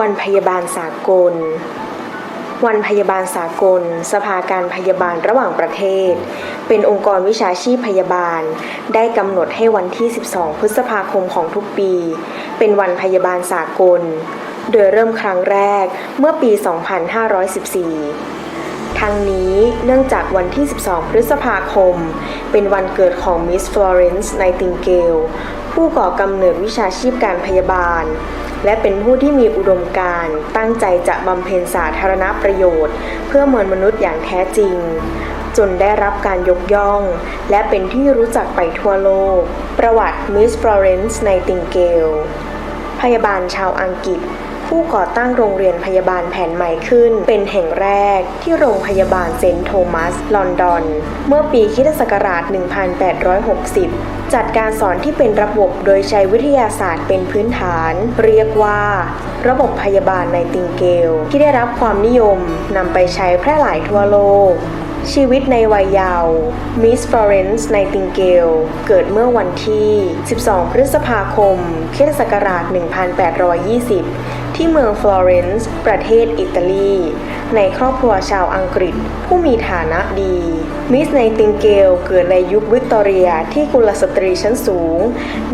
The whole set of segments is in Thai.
วันพยาบาลสากล วันพยาบาลสากล สภาการพยาบาลระหว่างประเทศ เป็นองค์กรวิชาชีพพยาบาล ได้กำหนดให้วันที่ 12 พฤษภาคมของทุกปี เป็นวันพยาบาลสากล โดยเริ่มครั้งแรกเมื่อปี 2514ทั้งนี้เนื่องจากวันที่ 12 พฤษภาคม เป็นวันเกิดของมิสฟลอเรนซ์ไนติงเกลผู้ก่อกำเนิดวิชาชีพการพยาบาล และเป็นผู้ที่มีอุดมการณ์ ตั้งใจจะบำเพ็ญสาธารณประโยชน์ เพื่อมวลมนุษย์อย่างแท้จริง จนได้รับการยกย่อง และเป็นที่รู้จักไปทั่วโลก ประวัติมิสฟลอเรนซ์ไนติงเกลพยาบาลชาวอังกฤษ ผู้ก่อตั้งโรงเรียนพยาบาลแผนใหม่ขึ้น เป็นแห่งแรกที่โรงพยาบาลเซนต์โทมัส ลอนดอน เมื่อปีคิศักราช 1860 จัดการสอนที่เป็นระบบโดยใช้วิทยาศาสตร์เป็นพื้นฐาน เรียกว่า ระบบพยาบาลในติงเกล ที่ได้รับความนิยมนำไปใช้แพร่หลายทั่วโลกชีวิตในวัยเยาว์มิสฟลอเรนซ์ไนติงเกล เกิดเมื่อวันที่ 12 พฤษภาคมคศ1820 ที่เมืองฟลอเรนซ์ประเทศอิตาลี ในครอบครัวชาวอังกฤษผู้มีฐานะดี มิสไนติงเกลเกิดในยุควิกตอเรียที่กุลสตรีชั้นสูง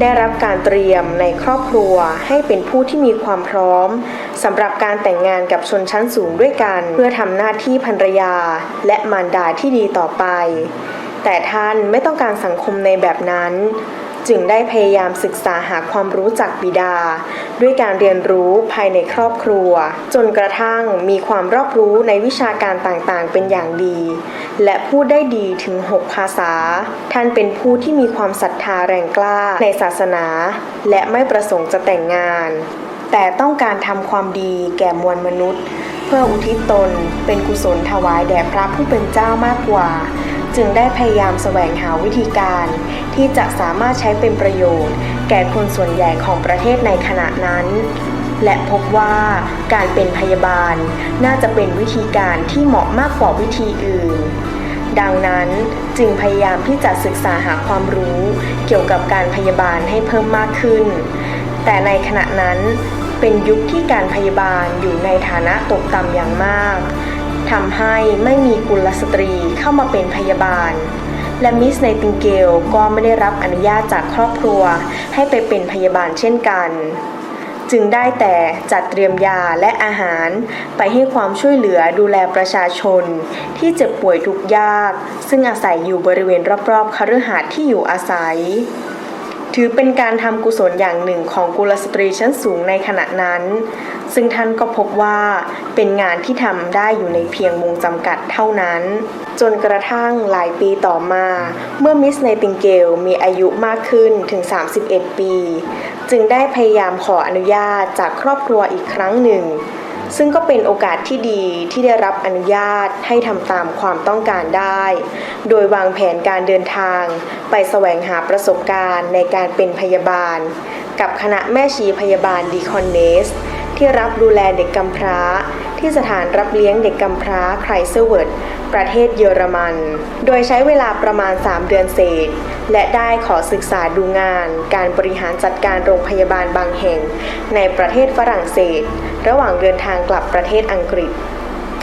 ได้รับการเตรียมในครอบครัวให้เป็นผู้ที่มีความพร้อมสำหรับการแต่งงานกับชนชั้นสูงด้วยกัน เพื่อทำหน้าที่ภรรยา และมารดาที่ดีต่อไป แต่ท่านไม่ต้องการสังคมในแบบนั้น จึงได้พยายามศึกษาหาความรู้จากบิดา ด้วยการเรียนรู้ภายในครอบครัว จนกระทั่งมีความรอบรู้ในวิชาการต่างๆ เป็นอย่างดี และพูดได้ดีถึง 6 ภาษา ท่านเป็นผู้ที่มีความศรัทธาแรงกล้าในศาสนา และไม่ประสงค์จะแต่งงาน แต่ต้องการทำความดีแก่มวลมนุษย์ เพื่ออุทิศตนเป็นกุศลถวายแด่พระผู้เป็นเจ้ามากกว่า จึงได้พยายามแสวงหาวิธีการ ที่จะสามารถใช้เป็นประโยชน์ แก่คนส่วนใหญ่ของประเทศในขณะนั้น และพบว่าการเป็นพยาบาลน่าจะเป็นวิธีการที่เหมาะมากกว่าวิธีอื่น ดังนั้นจึงพยายามที่จะศึกษาหาความรู้เกี่ยวกับการพยาบาลให้เพิ่มมากขึ้น แต่ในขณะนั้นเป็นยุคที่การพยาบาลอยู่ในฐานะตกต่ำอย่างมาก ทำให้ไม่มีกุลสตรีเข้ามาเป็นพยาบาล และมิสไนติงเกลก็ไม่ได้รับอนุญาตจากครอบครัวให้ไปเป็นพยาบาลเช่นกัน จึงได้แต่จัดเตรียมยาและอาหารไปให้ความช่วยเหลือดูแลประชาชน ที่เจ็บป่วยทุกยาก ซึ่งอาศัยอยู่บริเวณรอบๆคฤหาสน์ที่อยู่อาศัย ถือเป็นการทำกุศลอย่างหนึ่งของกุลสตรีชั้นสูงในขณะนั้น ซึ่งท่านก็พบว่าเป็นงานที่ทำได้อยู่ในเพียงวงจำกัดเท่านั้น จนกระทั่งหลายปีต่อมา เมื่อมิสไนติงเกลมีอายุมากขึ้นถึง 31 ปี จึงได้พยายามขออนุญาตจากครอบครัวอีกครั้งหนึ่ง ซึ่งก็เป็นโอกาสที่ดีที่ได้รับอนุญาตให้ทำตามความต้องการได้ โดยวางแผนการเดินทาง ไปแสวงหาประสบการณ์ในการเป็นพยาบาล กับคณะแม่ชีพยาบาลดีคอนเนส ที่รับดูแลเด็กกำพร้า ที่สถานรับเลี้ยงเด็กกำพร้าไครเซอร์เวิร์ดประเทศเยอรมัน โดยใช้เวลาประมาณ 3 เดือนเศษ และได้ขอศึกษาดูงาน การบริหารจัดการโรงพยาบาลบางแห่ง ในประเทศฝรั่งเศส ระหว่างเดินทางกลับประเทศอังกฤษ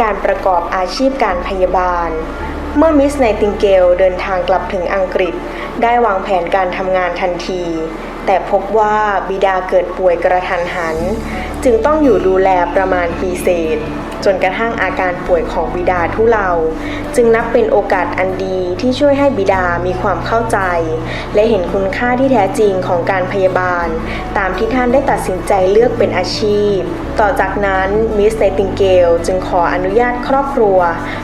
การประกอบอาชีพการพยาบาลเมื่อมิสไนติงเกลเดินทางกลับถึงอังกฤษ ได้วางแผนการทำงานทันที แต่พบว่าบิดาเกิดป่วยกระทันหัน จึงต้องอยู่ดูแลประมาณปีเศษ จนกระทั่งอาการป่วยของบิดาทุเลา จึงนับเป็นโอกาสอันดีที่ช่วยให้บิดามีความเข้าใจ และเห็นคุณค่าที่แท้จริงของการพยาบาล ตามที่ท่านได้ตัดสินใจเลือกเป็นอาชีพ ต่อจากนั้นมิสไนติงเกลจึงขออนุญาตครอบครัว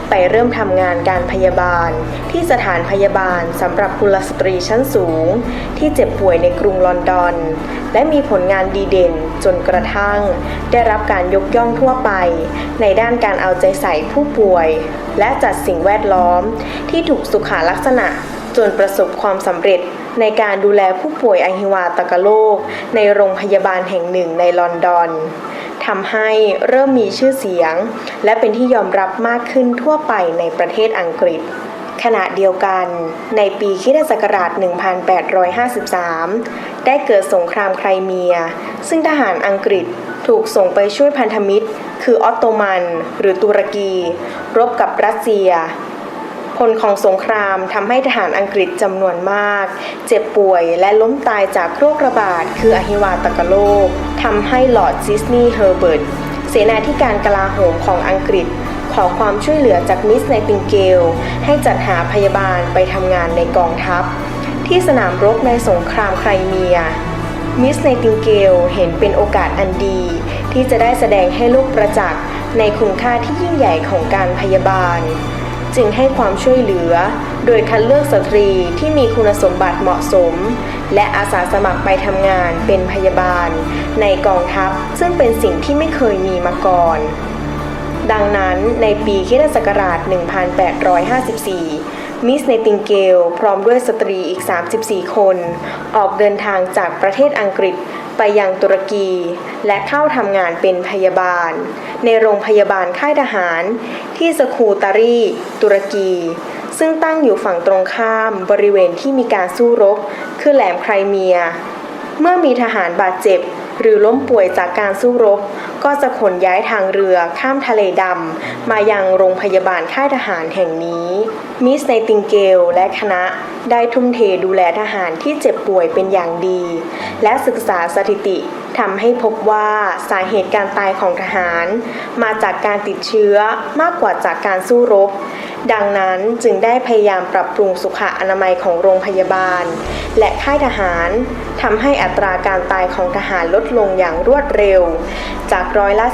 ไปเริ่มทำงานการพยาบาล ที่สถานพยาบาลสำหรับกุลสตรีชั้นสูง ที่เจ็บป่วยในกรุงลอนดอน และมีผลงานดีเด่นจนกระทั่ง ได้รับการยกย่องทั่วไป ในด้านการเอาใจใส่ผู้ป่วย และจัดสิ่งแวดล้อม ที่ถูกสุขาลักษณะ จนประสบความสำเร็จในการดูแลผู้ป่วยอหิวาตกโรคในโรงพยาบาลแห่งหนึ่งในลอนดอนทำให้เริ่มมีชื่อเสียง และเป็นที่ยอมรับมากขึ้นทั่วไปในประเทศอังกฤษ ขณะเดียวกัน ในปีคิศักราช 1853 ได้เกิดสงครามไครเมีย ซึ่งทหารอังกฤษถูกส่งไปช่วยพันธมิตร คือออตโตมันหรือตุรกี รบกับรัสเซีย ผลของสงครามทำให้ทหารอังกฤษจำนวนมาก เจ็บป่วยและล้มตายจากโรคระบาด คืออหิวาตกโรคทำให้ลอร์ดซิสนีย์เฮอร์เบิร์ตเสนาธิการกลาโหมของอังกฤษขอความช่วยเหลือจากมิสไนติงเกล ให้จัดหาพยาบาลไปทำงานในกองทัพ ที่สนามรบในสงครามไครเมีย มิสไนติงเกลเห็นเป็นโอกาสอันดี ที่จะได้แสดงให้โลกประจักษ์ในคุณค่าที่ยิ่งใหญ่ของการพยาบาล จึงให้ความช่วยเหลือ โดยคัดเลือกสตรีที่มีคุณสมบัติเหมาะสม และอาสาสมัครไปทำงานเป็นพยาบาล ในกองทัพซึ่งเป็นสิ่งที่ไม่เคยมีมาก่อนดังนั้นในปีคศ 1854 มิสเนติงเกล พร้อมด้วยสตรีอีก 34 คน ออกเดินทางจากประเทศอังกฤษไปยังตุรกี และเข้าทำงานเป็นพยาบาล ในโรงพยาบาลค่ายทหาร ที่สคูตารี ตุรกี ซึ่งตั้งอยู่ฝั่งตรงข้ามบริเวณที่มีการสู้รบ คือแหลมไครเมีย เมื่อมีทหารบาดเจ็บ หรือล้มป่วยจากการสู้รบ ก็จะขนย้ายทางเรือข้ามทะเลดำ มายังโรงพยาบาลค่ายทหารแห่งนี้ มิสไนติงเกลและคณะได้ทุ่มเทดูแลทหารที่เจ็บป่วยเป็นอย่างดี และศึกษาสถิติทำให้พบว่าสาเหตุการตายของทหาร มาจากการติดเชื้อมากกว่าจากการสู้รบ ดังนั้นจึงได้พยายามปรับปรุงสุขอนามัยของโรงพยาบาล และค่ายทหารทำให้อัตราการตายของทหารลดลงอย่างรวดเร็ว จากร้อยละ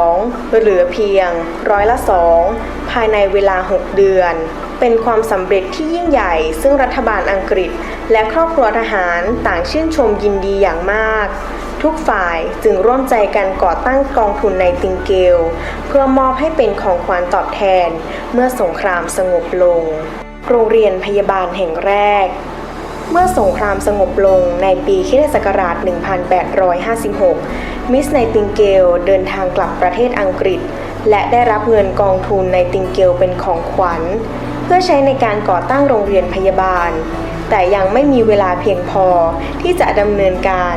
42 เหลือเพียงร้อยละ 2 ภายในเวลา 6 เดือน เป็นความสำเร็จที่ยิ่งใหญ่ ซึ่งรัฐบาลอังกฤษ และครอบครัวทหารต่างชื่นชมยินดีอย่างมาก ทุกฝ่ายจึงร่วมใจกันก่อตั้งกองทุนในติงเกล เพื่อมอบให้เป็นของขวัญตอบแทน เมื่อสงครามสงบลง โรงเรียนพยาบาลแห่งแรก เมื่อสงครามสงบลงในปีคศักราช1856 มิสไนติงเกลเดินทางกลับประเทศอังกฤษ และได้รับเงินกองทุนในติงเกลเป็นของขวัญ เพื่อใช้ในการก่อตั้งโรงเรียนพยาบาล แต่ยังไม่มีเวลาเพียงพอที่จะดำเนินการ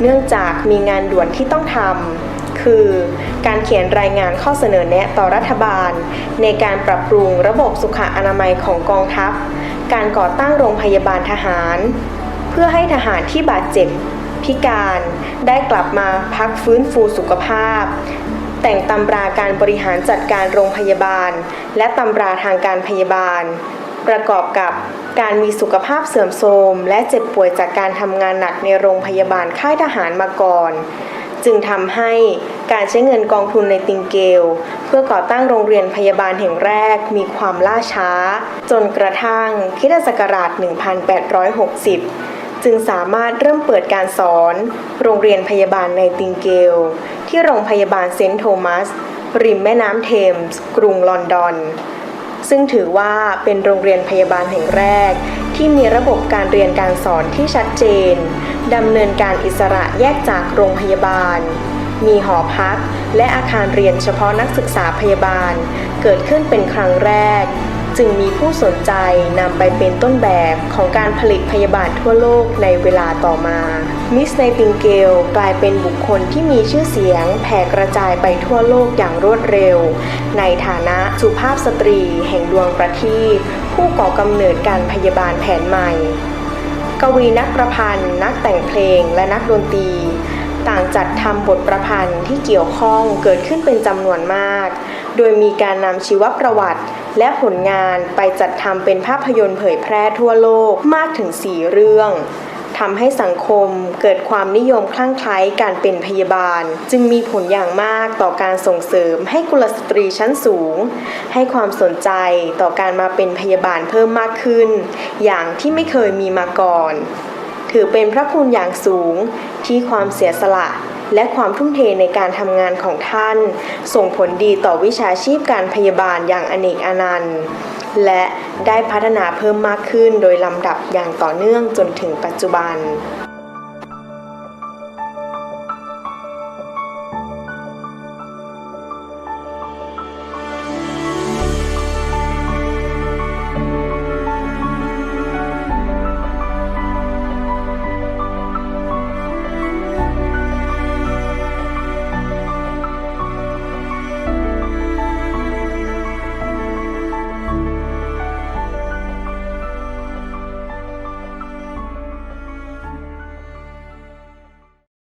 เนื่องจากมีงานด่วนที่ต้องทำคือ การเขียนรายงานข้อเสนอแนะต่อรัฐบาล ในการปรับปรุงระบบสุขอนามัยของกองทัพ การก่อตั้งโรงพยาบาลทหาร เพื่อให้ทหารที่บาดเจ็บ พิการได้กลับมาพักฟื้นฟูสุขภาพ แต่งตำราการบริหารจัดการโรงพยาบาล และตำราทางการพยาบาล ประกอบกับ การมีสุขภาพเสื่อมโทรมและเจ็บป่วยจากการทำงานหนักในโรงพยาบาลค่ายทหารมาก่อน จึงทำให้การใช้เงินกองทุนในติงเกล เพื่อก่อตั้งโรงเรียนพยาบาลแห่งแรกมีความล่าช้า จนกระทั่งคริสตศักราช 1860 จึงสามารถเริ่มเปิดการสอน โรงเรียนพยาบาลในติงเกล ที่โรงพยาบาลเซนต์โทมัส ริมแม่น้ำเทมส์ กรุงลอนดอน ซึ่งถือว่าเป็นโรงเรียนพยาบาลแห่งแรก ที่มีระบบการเรียนการสอนที่ชัดเจนดำเนินการอิสระแยกจากโรงพยาบาล มีหอพัก และอาคารเรียนเฉพาะนักศึกษาพยาบาล เกิดขึ้นเป็นครั้งแรก จึงมีผู้สนใจนำไปเป็นต้นแบบของการผลิตพยาบาลทั่วโลกในเวลาต่อมา มิสไนติงเกลกลายเป็นบุคคลที่มีชื่อเสียงแผ่กระจายไปทั่วโลกอย่างรวดเร็ว ในฐานะสุภาพสตรีแห่งดวงประทีปผู้ก่อกำเนิดการพยาบาลแผนใหม่ กวีนักประพันธ์ นักแต่งเพลงและนักดนตรี ต่างจัดทำบทประพันธ์ที่เกี่ยวข้องเกิดขึ้นเป็นจำนวนมาก โดยมีการนำชีวประวัติและผลงานไปจัดทำเป็นภาพยนตร์เผยแพร่ทั่วโลกมากถึง 4 เรื่อง ทำให้สังคมเกิดความนิยมคลั่งไคล้การเป็นพยาบาล จึงมีผลอย่างมากต่อการส่งเสริมให้กุลสตรีชั้นสูง ให้ความสนใจต่อการมาเป็นพยาบาลเพิ่มมากขึ้น อย่างที่ไม่เคยมีมาก่อน ถือเป็นพระคุณอย่างสูงที่ความเสียสละ และความทุ่มเทในการทำงานของท่าน ส่งผลดีต่อวิชาชีพการพยาบาลอย่างอเนกอนันต์ และได้พัฒนาเพิ่มมากขึ้นโดยลำดับอย่างต่อเนื่องจนถึงปัจจุบัน